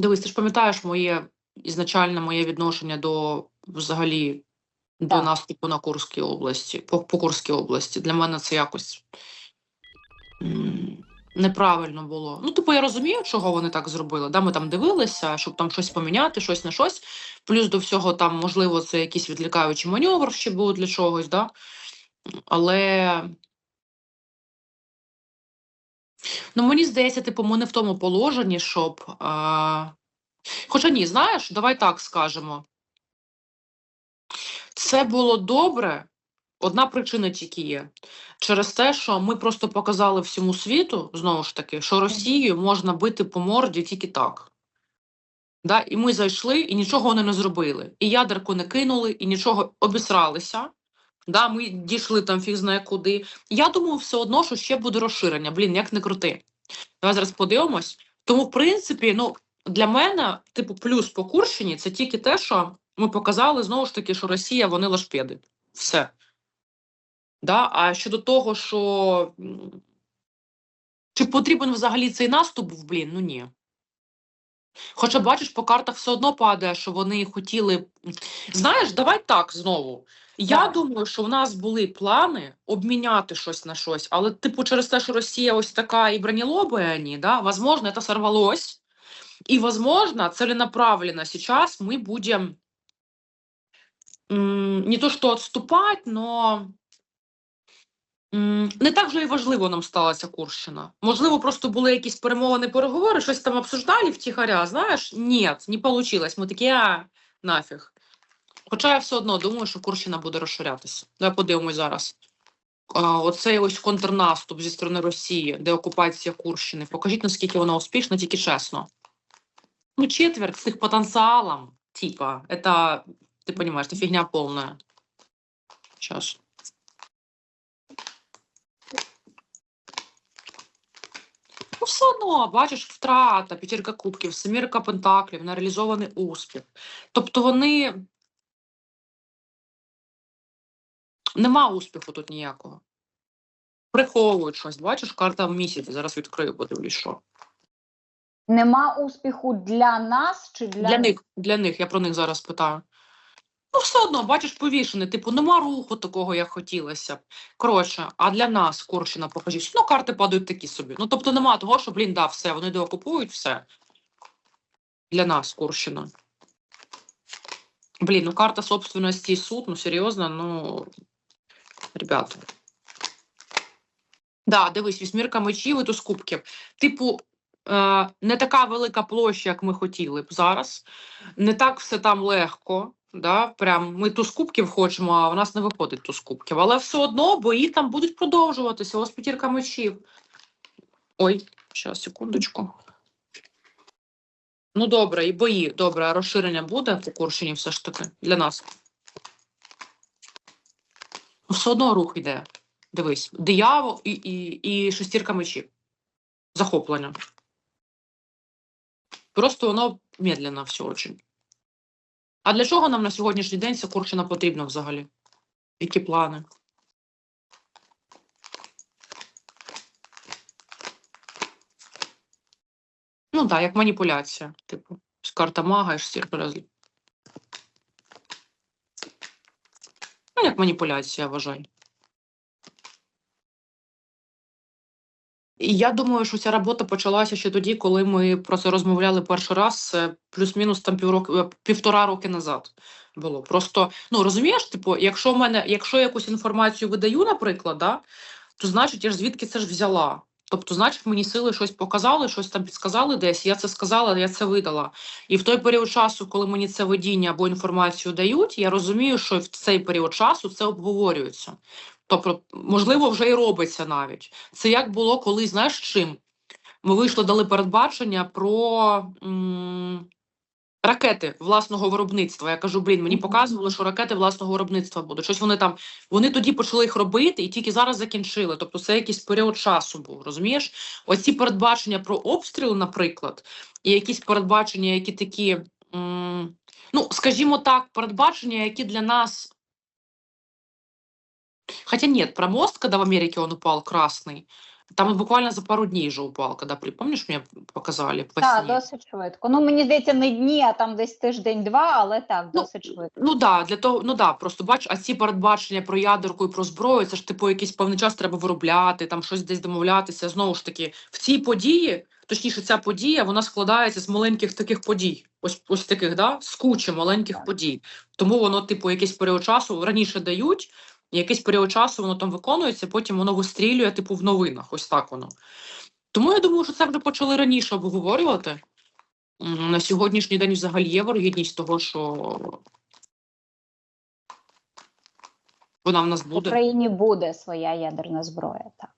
Дивись, ти ж пам'ятаєш моє ізначальне моє відношення до взагалі до Так. наступу на Курській області, по, по Курській області. Для мене це якось м, неправильно було. Ну, типу, я розумію, чого вони так зробили. Да? Ми там дивилися, щоб там щось поміняти, щось на щось. Плюс до всього, там, можливо, це якийсь відлікаючий маневр ще був для чогось, да? але. Ну, мені здається, типу, ми не в тому положенні, щоб. А... Хоча ні, знаєш, давай так скажемо. Це було добре. Одна причина тільки є. Через те, що ми просто показали всьому світу, знову ж таки, що Росію можна бити по морді тільки так. Да? І ми зайшли і нічого вони не зробили. І ядерку не кинули, і нічого обісралися. Да, ми дійшли там фіг знає куди. Я думаю, все одно, що ще буде розширення. Блін, як не крути. Давай зараз подивимось. Тому, в принципі, ну, для мене, типу, плюс по Курщині це тільки те, що ми показали знову ж таки, що Росія вони лашпеди. Все. Да? А щодо того, що чи потрібен взагалі цей наступ блін, ну ні. Хоча, бачиш, по картах все одно падає, що вони хотіли. Знаєш, давай так знову. Я думаю, що в нас були плани обміняти щось на щось, але, типу, через те, що Росія ось така і бронелобая они, да, возможно, это сорвалось. И, возможно, целенаправленно сейчас мы будем м, не то что отступать, но не так вже і важливо нам сталася Курщина. Можливо, просто були якісь перемовини, переговори, щось там обсуждали втіхаря, знаєш? Ні, не вийшло. Ми такі, а, нафіг. Хоча я все одно думаю, що Курщина буде розширятися. Давай подивимось зараз. А, оцей ось контрнаступ зі сторони Росії, де окупація Курщини. Покажіть, наскільки вона успішна, тільки чесно. Ну, четверть с их потенциалом, типа, это, ты понимаешь, это фигня полная. Сейчас. Ну, все одно, бачиш, втрата, п'ятірка кубків, семірка пентаклів, нереалізований успіх. Тобто вони. Нема успіху тут ніякого. Приховують щось, бачиш, карта в місяці. Зараз відкрию, подивлюсь, що. Нема успіху для нас чи для, Для них, для них, я про них зараз питаю. Ну, все одно, бачиш, повішений, типу, нема руху такого, як хотілося б. Коротше, а для нас, Курщина, покажіть, ну, карти падають такі собі. Ну, тобто нема того, що, блін, да, все, вони деокупують, все. Для нас, Курщина. Блін, ну карта собственності суд, ну, серйозно, ну, ребята. Да, дивись, вісьмірка мечів і туз кубків. Типу, е, не така велика площа, як ми хотіли б зараз. Не так все там легко. Да? Прям ми туз кубків хочемо, а в нас не виходить туз кубків. Але все одно бої там будуть продовжуватися. Ось п'ятірка мечів. Ой, зараз, секундочку. Ну, добре, і бої. Добре, розширення буде по Курщині все ж таки для нас. Ну, все одно рух йде. Дивись, диявол і, і, і шестірка мечів. Захоплення. Просто воно медленно все очень. А для чого нам на сьогоднішній день ця Курщина потрібна взагалі? Які плани? Ну так, як маніпуляція. Типу, ось карта мага і шестірка разів. Ну, як маніпуляція, вважаю. І я думаю, що ця робота почалася ще тоді, коли ми про це розмовляли перший раз, плюс-мінус там півроку, е, півтора роки назад було. Просто, ну розумієш, типу, якщо мене, якщо якусь інформацію видаю, наприклад, да, то значить я ж звідки це ж взяла. Тобто, значить, мені сили щось показали, щось там підсказали десь, я це сказала, я це видала. І в той період часу, коли мені це видіння або інформацію дають, я розумію, що в цей період часу це обговорюється. Тобто, можливо, вже і робиться навіть. Це як було колись, знаєш чим? Ми вийшли, дали передбачення про м, ракети власного виробництва. Я кажу, блін, мені показували, що ракети власного виробництва будуть. Щось вони там, вони тоді почали їх робити і тільки зараз закінчили. Тобто це якийсь період часу був, розумієш? Оці передбачення про обстріли, наприклад, і якісь передбачення, які такі, м, ну, скажімо так, передбачення, які для нас Хотя нет, про мост, когда в Америке он упал красный, Там буквально за пару дней же упал, когда, помнишь, мне показали по Так, сне? досить швидко. Ну, мені здається, не дні, а там десь тиждень-два, але так, Ну, досить швидко. Ну да, для того, ну да, просто бач, а ці передбачення про ядерку і про зброю, це ж типу якийсь певний час треба виробляти, там щось десь домовлятися. Знову ж таки, в цій події, точніше, ця подія, вона складається з маленьких таких подій. Ось ось таких, да, з кучі маленьких Так. подій. Тому воно, типу, якийсь період часу раніше дають, і якийсь період часу воно там виконується, потім воно вистрілює, типу, в новинах. Ось так воно. Тому я думаю, що це вже почали раніше обговорювати. На сьогоднішній день взагалі є вирогідність того, що вона в нас буде. В. Україні буде своя ядерна зброя. Так.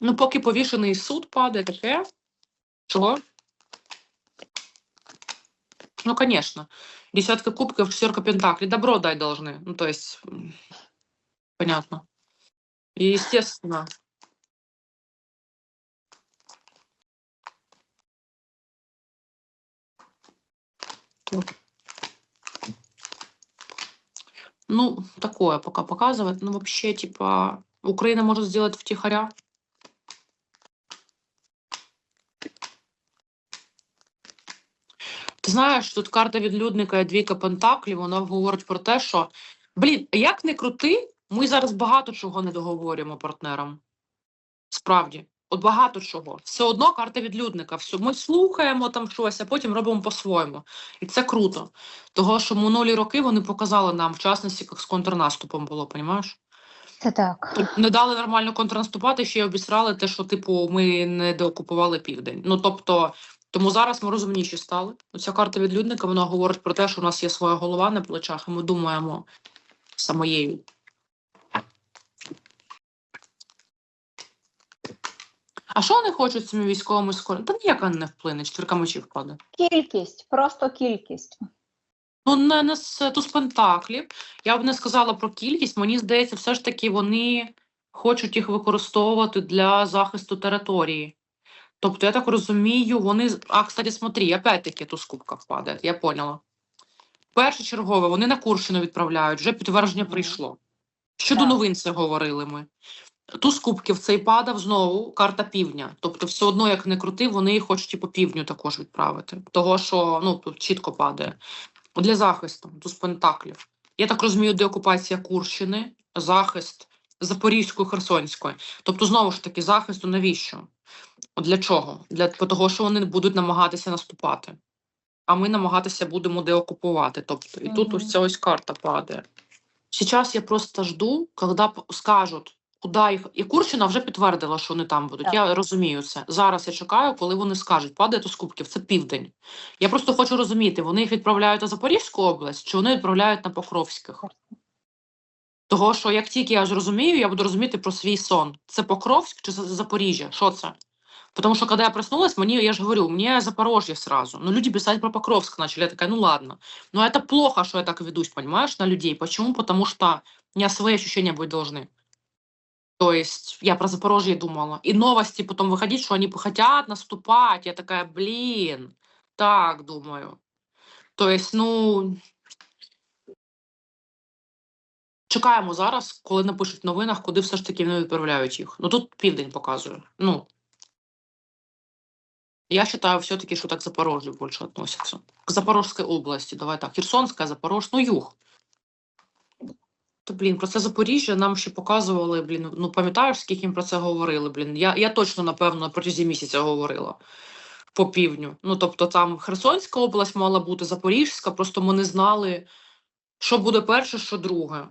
Ну, поки повішений суд падає, таке. Чого? Ну, конечно. Десятка кубков, шестерка пентаклей. Добро дай должны. Ну, то есть, понятно. И, естественно. Ну, такое пока показывает. Ну, вообще, типа, Украина может сделать втихаря. Ти знаєш, тут карта відлюдника і двійка пентаклів, вона говорить про те, що блін, як не крути, ми зараз багато чого не договорюємо партнерам. Справді, от багато чого. Все одно карта відлюдника. Все, ми слухаємо там щось, а потім робимо по-своєму. І це круто. Того, що минулі роки вони показали нам, в частності, як з контрнаступом було, понімаєш? Це так. Не дали нормально контрнаступати, ще й обісрали те, що типу ми не деокупували південь. Ну тобто, тому зараз ми розумніші стали. Оця карта відлюдника вона говорить про те, що у нас є своя голова на плечах, і ми думаємо самоєю. А що вони хочуть з цими військовими скорами? Та ніяка не вплине, четвірка мечів впаде. Кількість, просто кількість. Ну, не, не з туз пентаклів. Я б не сказала про кількість. Мені здається, все ж таки вони хочуть їх використовувати для захисту території. Тобто, я так розумію, вони. з- А, кстати, смотри, опять-таки туз кубка впаде, я поняла. Перше чергове, вони на Курщину відправляють, вже підтвердження прийшло. Щодо новин це говорили ми. Туз кубків цей падав знову карта півдня. Тобто, все одно, як не крути, вони хочуть і по півдню також відправити. Того, що ну, тут чітко падає. Для захисту, туз пентаклів. Я так розумію, деокупація Курщини, захист Запорізької, Херсонської. Тобто, знову ж таки, захисту навіщо? Для чого? Для того, що вони будуть намагатися наступати. А ми намагатися будемо деокупувати. Тобто, і тут Мгм. ось ця ось карта падає. Сейчас я просто жду, когда п- скажуть, куди їх. І Курщина вже підтвердила, що вони там будуть. Так. Я розумію це. Зараз я чекаю, коли вони скажуть, падає то з кубків, це південь. Я просто хочу розуміти, вони їх відправляють на Запорізьку область, чи вони відправляють на Покровських. Того, що як тільки я зрозумію, я буду розуміти про свій сон. Це Покровськ чи За- Запоріжжя? Що це? Потому что когда я проснулась, мне, я же говорю, мне Запорожье сразу. Но люди писать про Покровск начали. Я такая, ну ладно. Но это плохо, что я так ведусь, понимаешь, на людей. Почему? Потому что у меня свои ощущения быть должны. То есть я про Запорожье думала. И новости потом выходить, что они хотят наступать. Я такая, блин, так думаю. То есть, ну. Чекаємо зараз, коли напишуть в новинах, куди все ж таки вони відправляють їх. Ну тут південь показує. Ну, я считаю все-таки, что так к Запорожью больше. К Запорожской области, давай так. Херсонська, Запорож, ну юг. То, блін, про це Запоріжжя нам ще показували, блін, ну пам'ятаєш, скільки їм про це говорили, блін. Я, я точно, напевно, на протязі місяця говорила по півдню. Ну, тобто там Херсонська область мала бути, Запорізька, просто ми не знали, що буде перше, що друге.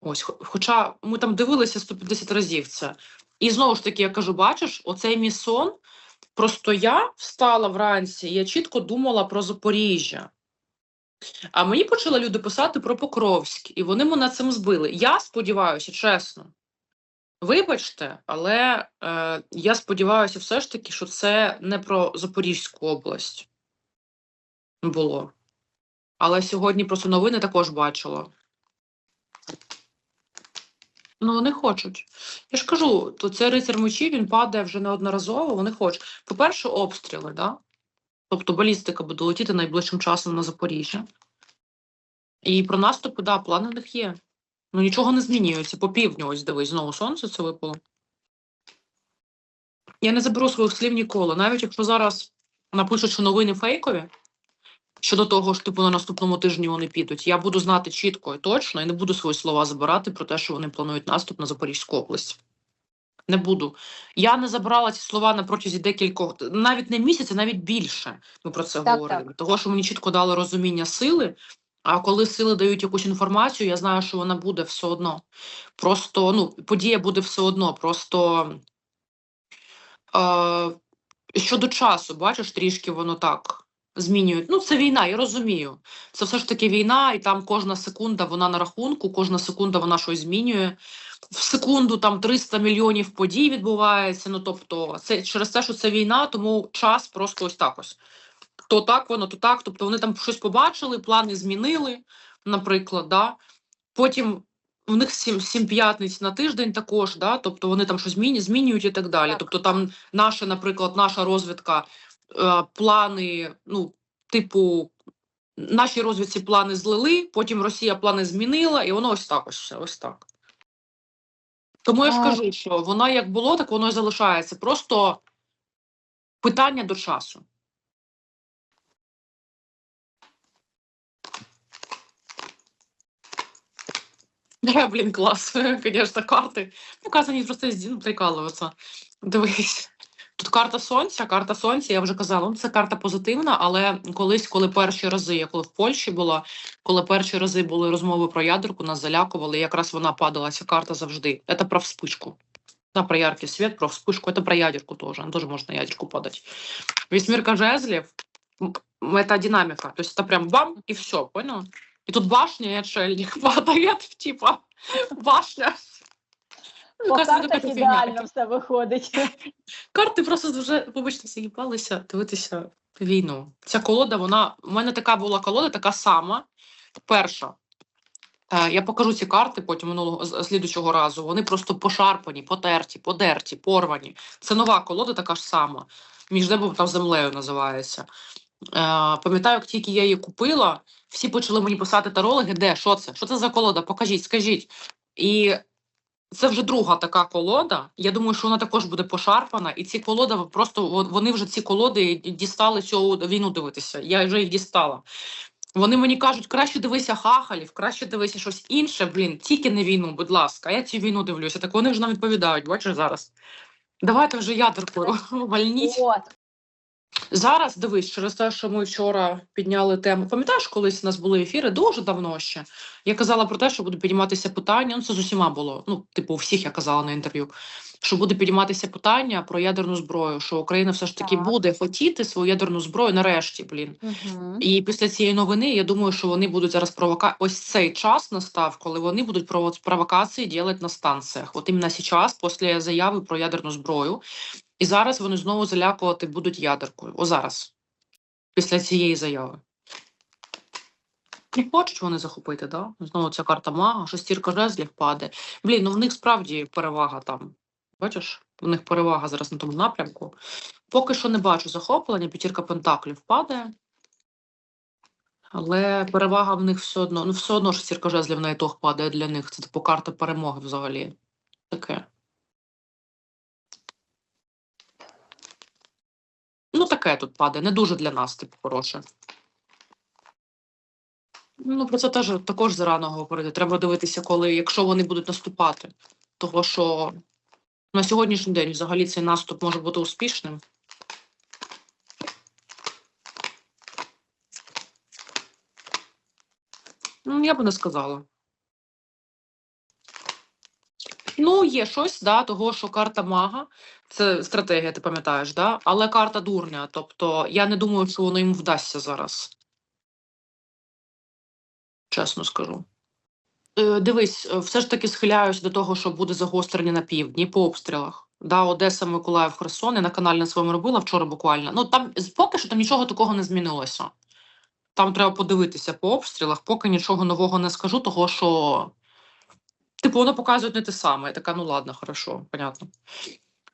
Ось, хоча ми там дивилися 150 разів це. І знову ж таки, я кажу, бачиш, оцей мій сон, Просто я встала вранці, я чітко думала про Запоріжжя. А мені почали люди писати про Покровськ, і вони мене цим збили. Я сподіваюся, чесно. Вибачте, але е, я сподіваюся, все ж таки, що це не про Запорізьку область було. Але сьогодні просто новини також бачила. Ну, вони хочуть. Я ж кажу, то це рицар мечів, він падає вже неодноразово, вони хочуть. По-перше, обстріли, да? Тобто балістика буде летіти найближчим часом на Запоріжжя. І про наступи, да, плани в них є. Ну нічого не змінюється. По півдню, ось дивись, знову сонце це випало. Я не заберу своїх слів ніколи. Навіть якщо зараз напишуть, що новини фейкові щодо того, що типу на наступному тижні вони підуть, я буду знати чітко і точно і не буду свої слова забирати про те, що вони планують наступ на Запорізьку область. Не буду. Я не забрала ці слова на протязі декількох, навіть не місяця, навіть більше. Ми про це Так, говорили. так. Того, що мені чітко дали розуміння сили. А коли сили дають якусь інформацію, я знаю, що вона буде все одно. Просто ну, подія буде все одно. Просто е, щодо часу, бачиш, трішки воно так змінюють. Ну, це війна, я розумію. Це все ж таки війна, і там кожна секунда вона на рахунку, кожна секунда вона щось змінює. В секунду там 300 мільйонів подій відбувається. Ну тобто, це через те, що це війна, тому час просто ось так ось. То так воно, то так. Тобто вони там щось побачили, плани змінили, наприклад, да. Потім в них сім, сім п'ятниць на тиждень також, да, тобто вони там щось змінюють, змінюють і так далі. Так. Тобто там наша, наприклад, наша розвідка, е, плани, ну, типу, наші розвідці плани злили, потім Росія плани змінила, і воно ось так ось все, ось так. Тому я ж кажу, що воно як було, так воно і залишається. Просто питання до часу. Да, блін, клас. Звісно, карти. Ну, казані просто ну, прикалуються. Дивись. Тут карта сонця, карта сонця, я вже казала, ну, це карта позитивна, але колись, коли перші рази, я коли в Польщі була, коли перші рази були розмови про ядерку, нас залякували, якраз вона падала, ця карта завжди. Це про вспишку. Да, про яркий свет, про вспышку, это про ядерку тоже. Она тоже может на ядерку падать. Весьмирка жезлів, м, это динамика. То есть это прям бам, и все, понял? И тут башня и отшельник падает, типа башня. Ну, По картах ідеально все виходить. Карти просто дуже, вибачте, заїбалися дивитися війну. Ця колода, вона у мене така була колода, така сама. Перша. Е, я покажу ці карти потім минулого з- слідучого разу. Вони просто пошарпані, потерті, подерті, порвані. Це нова колода, така ж сама. Між небом та землею називається. Е, пам'ятаю, як тільки я її купила, всі почали мені писати тарологи, де, що це? Що це за колода? Покажіть, скажіть. І це вже друга така колода. Я думаю, що вона також буде пошарпана. І ці колода просто вони вже ці колоди дістали цю війну дивитися. Я вже їх дістала. Вони мені кажуть, краще дивися хахалів, краще дивися щось інше. Блін, тільки не війну, будь ласка. Я цю війну дивлюся. Так вони вже нам відповідають. Бачиш зараз. Давайте вже ядеркою вальніть. Зараз дивись, через те, що ми вчора підняли тему. Пам'ятаєш, колись у нас були ефіри дуже давно ще. Я казала про те, що буде підніматися питання. Ну, це з усіма було. Ну, типу, у всіх я казала на інтерв'ю, що буде підніматися питання про ядерну зброю, що Україна все ж таки Так. буде хотіти свою ядерну зброю нарешті, блін. Угу. І після цієї новини я думаю, що вони будуть зараз провока... Ось цей час настав, коли вони будуть прово- провокації робити на станціях. От іменно зараз, після заяви про ядерну зброю. І зараз вони знову залякувати будуть ядеркою. О зараз, після цієї заяви. Не хочуть вони захопити, да? Знову ця карта мага, шестірка жезлів падає. Блін, ну в них справді перевага там. Бачиш, в них перевага зараз на тому напрямку. Поки що не бачу захоплення, п'ятірка пентаклів падає. Але перевага в них все одно. Ну, все одно шестірка жезлів на ітог падає для них. Це типу карта перемоги взагалі. Таке. Ну, таке тут падає. Не дуже для нас, типу, хороше. Ну, про це теж також зарано говорити. Треба дивитися, коли, якщо вони будуть наступати. Того, що на сьогоднішній день взагалі цей наступ може бути успішним. Ну, я би не сказала. Ну, є щось, да, того, що карта мага, це стратегія, ти пам'ятаєш, да? але карта дурня. Тобто, я не думаю, що воно йому вдасться зараз. Чесно скажу. Е, дивись, е, все ж таки схиляюсь до того, що буде загострення на півдні по обстрілах. Да, Одеса, Миколаїв, Херсон. Я на каналі на своєму робила вчора буквально. Ну там поки що там нічого такого не змінилося. Там треба подивитися по обстрілах, поки нічого нового не скажу, того що. Типу, воно показує не те саме. Я така, ну ладно, хорошо, понятно.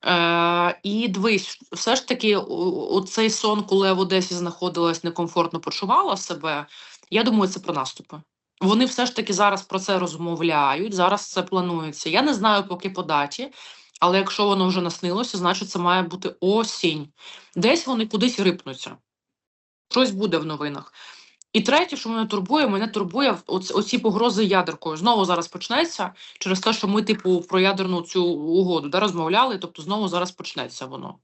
Е, і дивись, все ж таки, у- у цей сон, коли я в Одесі знаходилась, некомфортно почувала себе. Я думаю, це про наступи. Вони все ж таки зараз про це розмовляють, зараз це планується. Я не знаю поки по даті, Але якщо воно вже наснилося, значить це має бути осінь. Десь вони кудись рипнуться. Щось буде в новинах. І третє, що мене турбує, мене турбує оц- оці погрози ядеркою. Знову зараз почнеться через те, що ми, типу, про ядерну цю угоду да, розмовляли, тобто знову зараз почнеться воно.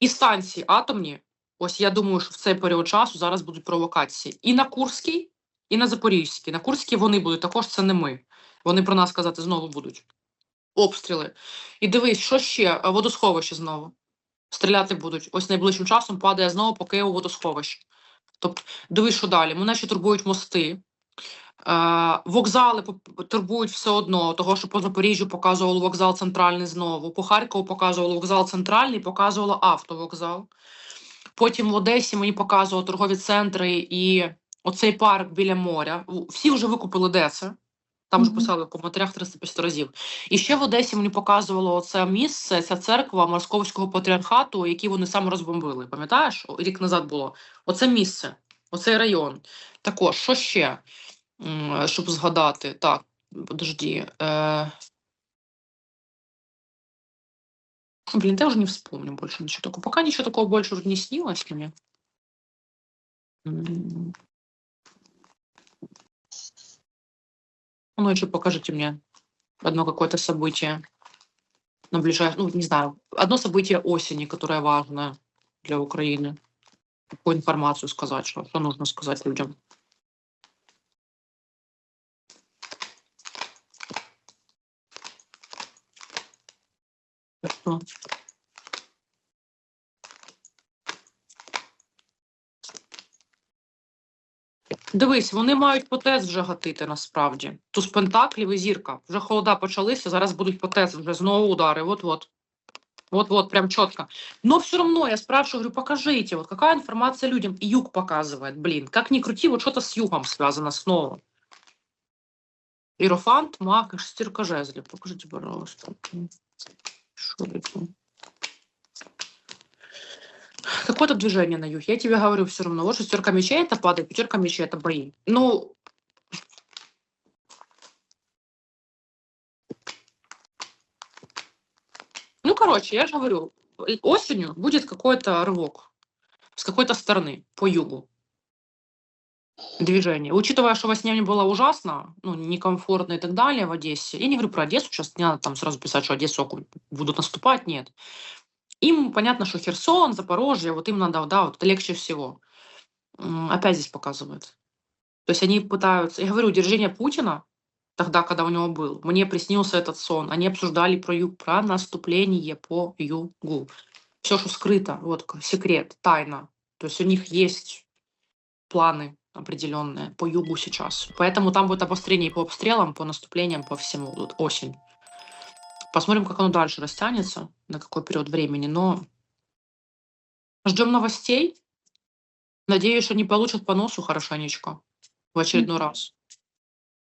І станції атомні, ось я думаю, що в цей період часу зараз будуть провокації. І на Курській, і на Запорізькій. На Курській вони будуть, також це не ми. Вони про нас казати знову будуть. Обстріли. І дивись, що ще? Водосховище знову. Стріляти будуть. Ось найближчим часом падає знову по Києву водосховище. Тобто, дивись, що далі. Мене ще турбують мости. Е, вокзали турбують все одно, того, що по Запоріжжю показувало вокзал центральний знову. По Харкову показувало вокзал центральний, показувало автовокзал. Потім в Одесі мені показували торгові центри і оцей парк біля моря. Всі вже викупили де це. Там вже писали в коментарях 350 разів. І ще в Одесі мені показувало це місце, ця церква Московського патріархату, який вони саме розбомбили. Пам'ятаєш? Рік назад було. Оце місце, оцей район. Також, що ще, щоб згадати? Так, подожди. Е... Блин, я уже не вспомню больше ничего такого. Пока ничего такого больше уже не снилось мне. Ну, еще покажите мне одно какое-то событие на ближайшее, ну, не знаю, одно событие осени, которое важно для Украины. Какую информацию сказать, что, что нужно сказать людям. Что? Дивись, вони мають потез вже гатити насправді. Туз пентаклів і зірка. Вже холода почалися, зараз будуть потез вже знову удари. Вот-вот. Вот-вот, прям четко. Но все равно я спрашиваю, говорю, покажите, вот какая информация людям. И юг показывает, блин. Как ни крути, вот что-то с югом связано снова. Иерофант, маг и шестерка жезлів. Покажите, пожалуйста. Что это? Какое-то движение на юг. Я тебе говорю все равно. Вот шестерка мечей это падает, пятерка мечей это бои. Ну, ну, короче, я же говорю, осенью будет какой-то рывок с какой-то стороны по югу движение. Учитывая, что во сне мне было ужасно, ну, некомфортно и так далее в Одессе. Я не говорю про Одессу, сейчас не надо там сразу писать, что Одессу будут наступать, нет. Им понятно, что Херсон, Запорожье, вот им надо, да, вот это легче всего. Опять здесь показывает. То есть они пытаются, я говорю, держение Путина, тогда, когда у него был, мне приснился этот сон, они обсуждали про юг, про наступление по югу. Все, что скрыто, вот секрет, тайна. То есть у них есть планы определенные по югу сейчас. Поэтому там будет обострение по обстрелам, по наступлениям, по всему. Вот осень. Посмотрим, как оно дальше растянется, на какой период времени. Но ждем новостей. Надеюсь, что не получат по носу хорошенечко в очередной раз.